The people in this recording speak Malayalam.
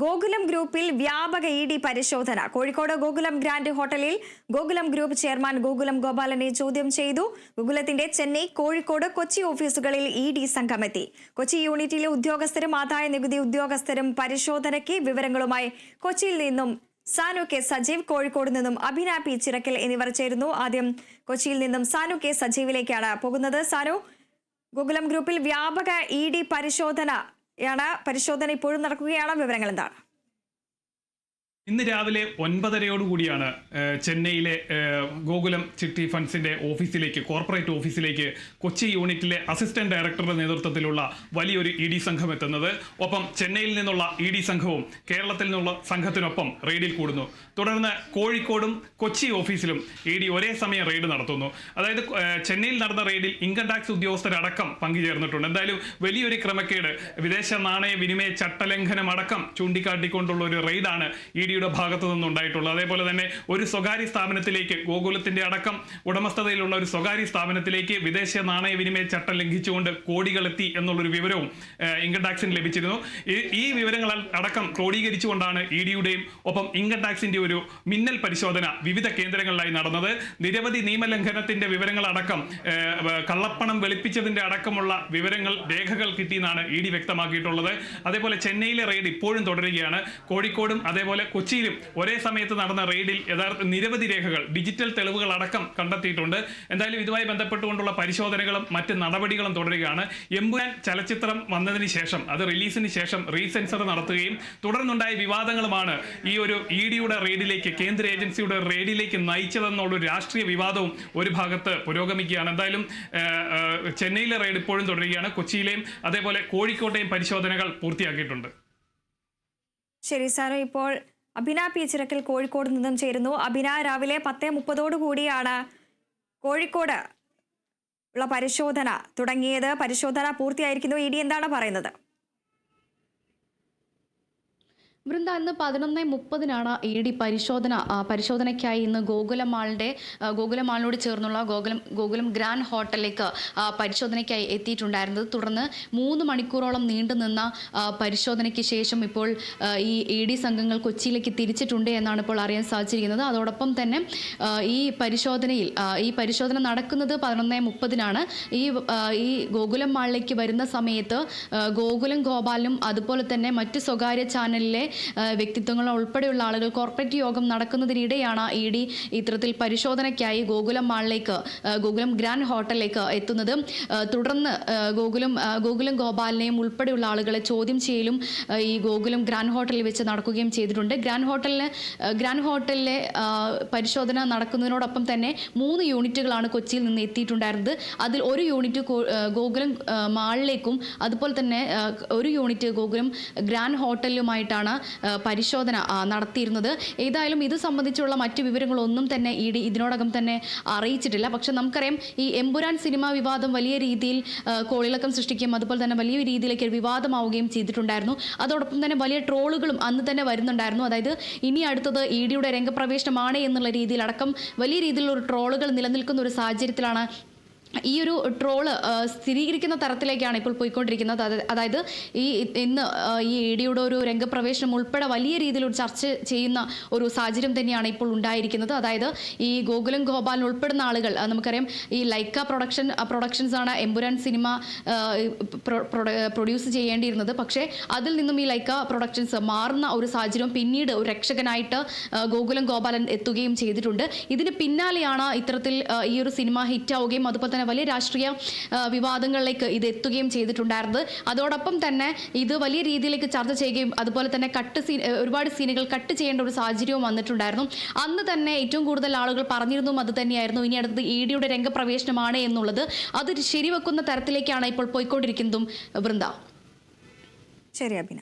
ഗോകുലം ഗ്രൂപ്പിൽ വ്യാപക ഇ ഡി പരിശോധന. കോഴിക്കോട് ഗോകുലം ഗ്രാൻഡ് ഹോട്ടലിൽ ഗോകുലം ഗ്രൂപ്പ് ചെയർമാൻ ഗോകുലം ഗോപാലനെ ചോദ്യം ചെയ്തു. ഗോകുലത്തിന്റെ ചെന്നൈ കോഴിക്കോട് കൊച്ചി ഓഫീസുകളിൽ ഇ ഡി സംഘമെത്തി. കൊച്ചി യൂണിറ്റിലെ ഉദ്യോഗസ്ഥരും ആദായ നികുതി ഉദ്യോഗസ്ഥരും പരിശോധനയ്ക്ക് വിവരങ്ങളുമായി കൊച്ചിയിൽ നിന്നും സാനു കെ സജീവ് കോഴിക്കോട് നിന്നും അഭിന പി ചിറക്കൽ എന്നിവർ ചേരുന്നു. ആദ്യം കൊച്ചിയിൽ നിന്നും സാനു കെ സജീവിലേക്കാണ് പോകുന്നത്. സാനു ഗോകുലം ഗ്രൂപ്പിൽ വ്യാപക ഇ ഡി പരിശോധനയാണ് പരിശോധന ഇപ്പോഴും നടക്കുകയാണ്. വിവരങ്ങൾ എന്താണ്? ഇന്ന് രാവിലെ ഒൻപതരയോടുകൂടിയാണ് ചെന്നൈയിലെ ഗോകുലം ചിട്ടി ഫണ്ട്സിന്റെ ഓഫീസിലേക്ക് കോർപ്പറേറ്റ് ഓഫീസിലേക്ക് കൊച്ചി യൂണിറ്റിലെ അസിസ്റ്റന്റ് ഡയറക്ടറുടെ നേതൃത്വത്തിലുള്ള വലിയൊരു ഇ ഡി സംഘം എത്തുന്നത്. ഒപ്പം ചെന്നൈയിൽ നിന്നുള്ള ഇ ഡി സംഘവും കേരളത്തിൽ നിന്നുള്ള സംഘത്തിനൊപ്പം റെയ്ഡിൽ കൂടുന്നു. തുടർന്ന് കോഴിക്കോടും കൊച്ചി ഓഫീസിലും ഇ ഡി ഒരേ സമയം റെയ്ഡ് നടത്തുന്നു. അതായത് ചെന്നൈയിൽ നടന്ന റെയ്ഡിൽ ഇൻകം ടാക്സ് ഉദ്യോഗസ്ഥരടക്കം പങ്കുചേർന്നിട്ടുണ്ട്. എന്തായാലും വലിയൊരു ക്രമക്കേട് വിദേശ നാണയ വിനിമയ ചട്ടലംഘനം അടക്കം ചൂണ്ടിക്കാട്ടിക്കൊണ്ടുള്ള ഒരു റെയ്ഡാണ് ഇ ഡിയുടെ ഭാഗത്തു നിന്നുണ്ടായിട്ടുള്ളത് അതേപോലെ തന്നെ ഒരു സ്വകാര്യ സ്ഥാപനത്തിലേക്ക് ഗോകുലത്തിന്റെ അടക്കം ഉടമസ്ഥതയിലുള്ള ഒരു സ്വകാര്യ സ്ഥാപനത്തിലേക്ക് വിദേശ നാണയ വിനിമയ ചട്ടം ലംഘിച്ചുകൊണ്ട് കോടികൾ എത്തി എന്നുള്ളൊരു വിവരവും ഇൻകം ടാക്സിന് ലഭിച്ചിരുന്നു. ഈ വിവരങ്ങൾ അടക്കം ക്രോഡീകരിച്ചുകൊണ്ടാണ് ഇ ഡിയുടെയും ഒപ്പം ഇൻകം ടാക്സിന്റെ ഒരു മിന്നൽ പരിശോധന വിവിധ കേന്ദ്രങ്ങളിലായി നടന്നത്. നിരവധി നിയമലംഘനത്തിന്റെ വിവരങ്ങൾ അടക്കം കള്ളപ്പണം വെളുപ്പിച്ചതിന്റെ അടക്കമുള്ള വിവരങ്ങൾ രേഖകൾ കിട്ടിയെന്നാണ് ഇ ഡി വ്യക്തമാക്കിയിട്ടുള്ളത്. അതേപോലെ ചെന്നൈയിലെ റെയ്ഡ് ഇപ്പോഴും തുടരുകയാണ്. കോഴിക്കോടും അതേപോലെ കൊച്ചിയിലും ഒരേ സമയത്ത് നടന്ന റെയ്ഡിൽ യഥാർത്ഥ നിരവധി രേഖകൾ ഡിജിറ്റൽ തെളിവുകൾ അടക്കം കണ്ടെത്തിയിട്ടുണ്ട്. എന്തായാലും ഇതുമായി ബന്ധപ്പെട്ടുകൊണ്ടുള്ള പരിശോധനകളും മറ്റ് നടപടികളും തുടരുകയാണ്. എമ്പുരാൻ ചലച്ചിത്രം വന്നതിന് ശേഷം അത് റിലീസിന് ശേഷം റീസെൻസർ നടത്തുകയും തുടർന്നുണ്ടായ വിവാദങ്ങളുമാണ് ഈ ഒരു ഇ ഡിയുടെ റെയ്ഡിലേക്ക് കേന്ദ്ര ഏജൻസിയുടെ റെയ്ഡിലേക്ക് നയിച്ചതെന്നുള്ള രാഷ്ട്രീയ വിവാദവും ഒരു ഭാഗത്ത് പുരോഗമിക്കുകയാണ്. എന്തായാലും ചെന്നൈയിലെ റെയ്ഡ് ഇപ്പോഴും തുടരുകയാണ്. കൊച്ചിയിലെയും അതേപോലെ കോഴിക്കോട്ടെയും പരിശോധനകൾ പൂർത്തിയാക്കിയിട്ടുണ്ട്. ശരി സാറേ ഇപ്പോൾ അഭിന പി കോഴിക്കോട് നിന്നും ചേരുന്നു. അഭിന രാവിലെ പത്ത് മുപ്പതോടു കൂടിയാണ് കോഴിക്കോട് ഉള്ള പരിശോധന തുടങ്ങിയത്. പരിശോധന പൂർത്തിയായിരിക്കുന്നു. ഇ എന്താണ് പറയുന്നത്? വൃന്ദ ഇന്ന് പതിനൊന്ന് മുപ്പതിനാണ് ഇ ഡി പരിശോധന. പരിശോധനയ്ക്കായി ഇന്ന് ഗോകുലം മാളിന്റെ ആ, ഗോകുലം മാളിനോട് ചേർന്നുള്ള ഗോകുലം ഗോകുലം ഗ്രാൻഡ് ഹോട്ടലിലേക്ക് പരിശോധനയ്ക്കായി എത്തിയിട്ടുണ്ടായിരുന്നത്. തുടർന്ന് മൂന്ന് മണിക്കൂറോളം നീണ്ടു നിന്ന പരിശോധനയ്ക്ക് ശേഷം ഇപ്പോൾ ഈ ഇ ഡി സംഘങ്ങൾ കൊച്ചിയിലേക്ക് തിരിച്ചിട്ടുണ്ട് എന്നാണ് ഇപ്പോൾ അറിയാൻ സാധിച്ചിരിക്കുന്നത്. അതോടൊപ്പം തന്നെ ഈ പരിശോധനയിൽ ഈ പരിശോധന നടക്കുന്നത് പതിനൊന്ന് മുപ്പതിനാണ്. ഈ ഈ ഗോകുലം മാളിലേക്ക് വരുന്ന സമയത്ത് ഗോകുലം ഗോപാലും അതുപോലെ തന്നെ മറ്റ് സ്വകാര്യ ചാനലിലെ വ്യക്തിത്വങ്ങൾ ഉൾപ്പെടെയുള്ള ആളുകൾ കോർപ്പറേറ്റ് യോഗം നടക്കുന്നതിനിടെയാണ് ഇ ഡി ഇത്തരത്തിൽ പരിശോധനയ്ക്കായി ഗോകുലം മാളിലേക്ക് ഗോകുലം ഗ്രാൻഡ് ഹോട്ടലിലേക്ക് എത്തുന്നത്. തുടർന്ന് ഗോകുലം ഗോകുലം ഗോപാലിനെയും ഉൾപ്പെടെയുള്ള ആളുകളെ ചോദ്യം ചെയ്യലും ഈ ഗോകുലം ഗ്രാൻഡ് ഹോട്ടലിൽ വെച്ച് നടക്കുകയും ചെയ്തിട്ടുണ്ട്. ഗ്രാൻഡ് ഹോട്ടലിന് ഗ്രാൻഡ് ഹോട്ടലിലെ പരിശോധന നടക്കുന്നതിനോടൊപ്പം തന്നെ മൂന്ന് യൂണിറ്റുകളാണ് കൊച്ചിയിൽ നിന്ന് എത്തിയിട്ടുണ്ടായിരുന്നത്. അതിൽ ഒരു യൂണിറ്റ് ഗോകുലം മാളിലേക്കും അതുപോലെ തന്നെ ഒരു യൂണിറ്റ് ഗോകുലം ഗ്രാൻഡ് ഹോട്ടലിലുമായിട്ടാണ് പരിശോധന നടത്തിയിരുന്നത്. ഏതായാലും ഇത് സംബന്ധിച്ചുള്ള മറ്റു വിവരങ്ങളൊന്നും തന്നെ ഇ ഡി ഇതിനോടകം തന്നെ അറിയിച്ചിട്ടില്ല. പക്ഷെ നമുക്കറിയാം ഈ എമ്പുരാൻ സിനിമ വിവാദം വലിയ രീതിയിൽ കോളിളക്കം സൃഷ്ടിക്കുകയും അതുപോലെ തന്നെ വലിയ രീതിയിലേക്ക് വിവാദമാവുകയും ചെയ്തിട്ടുണ്ടായിരുന്നു. അതോടൊപ്പം തന്നെ വലിയ ട്രോളുകളും അന്ന് തന്നെ വരുന്നുണ്ടായിരുന്നു. അതായത് ഇനി അടുത്തത് ഇ ഡിയുടെ രംഗപ്രവേശനമാണ് എന്നുള്ള രീതിയിലടക്കം വലിയ രീതിയിലുള്ള ട്രോളുകൾ നിലനിൽക്കുന്ന ഒരു സാഹചര്യത്തിലാണ് ഈ ഒരു ട്രോൾ സ്ഥിരീകരിക്കുന്ന തരത്തിലേക്കാണ് ഇപ്പോൾ പോയിക്കൊണ്ടിരിക്കുന്നത്. അതായത് ഈ ഇന്ന് ഈ ഇ ഡിയുടെ ഒരു രംഗപ്രവേശനം ഉൾപ്പെടെ വലിയ രീതിയിൽ ഒരു ചർച്ച ചെയ്യുന്ന ഒരു സാഹചര്യം തന്നെയാണ് ഇപ്പോൾ ഉണ്ടായിരിക്കുന്നത്. അതായത് ഈ ഗോകുലം ഗോപാലിന് ഉൾപ്പെടുന്ന ആളുകൾ നമുക്കറിയാം ഈ ലൈക്ക പ്രൊഡക്ഷൻ പ്രൊഡക്ഷൻസ് ആണ് എമ്പുരാൻ സിനിമ പ്രൊഡ്യൂസ് ചെയ്യേണ്ടിയിരുന്നത്. പക്ഷേ അതിൽ നിന്നും ഈ ലൈക്ക പ്രൊഡക്ഷൻസ് മാറുന്ന ഒരു സാഹചര്യം പിന്നീട് ഒരു രക്ഷകനായിട്ട് ഗോകുലം ഗോപാലൻ എത്തുകയും ചെയ്തിട്ടുണ്ട്. ഇതിന് പിന്നാലെയാണ് ഇത്തരത്തിൽ ഈ ഒരു സിനിമ ഹിറ്റാവുകയും അതുപോലെ തന്നെ വലിയ രാഷ്ട്രീയ വിവാദങ്ങളിലേക്ക് ഇത് എത്തുകയും ചെയ്തിട്ടുണ്ടായിരുന്നത്. അതോടൊപ്പം തന്നെ ഇത് വലിയ രീതിയിലേക്ക് ചർച്ച ചെയ്യുകയും അതുപോലെ തന്നെ കട്ട് സീൻ ഒരുപാട് സീനുകൾ കട്ട് ചെയ്യേണ്ട ഒരു സാഹചര്യവും വന്നിട്ടുണ്ടായിരുന്നു. അന്ന് തന്നെ ഏറ്റവും കൂടുതൽ ആളുകൾ പറഞ്ഞിരുന്നു അത് തന്നെയായിരുന്നു. ഇനി അടുത്തത് ഇ ഡിയുടെ രംഗപ്രവേശനമാണ് എന്നുള്ളത്. അത് ശരിവെക്കുന്ന തരത്തിലേക്കാണ് ഇപ്പോൾ പോയിക്കൊണ്ടിരിക്കുന്നതും വൃന്ദ. ശരി അഭിന.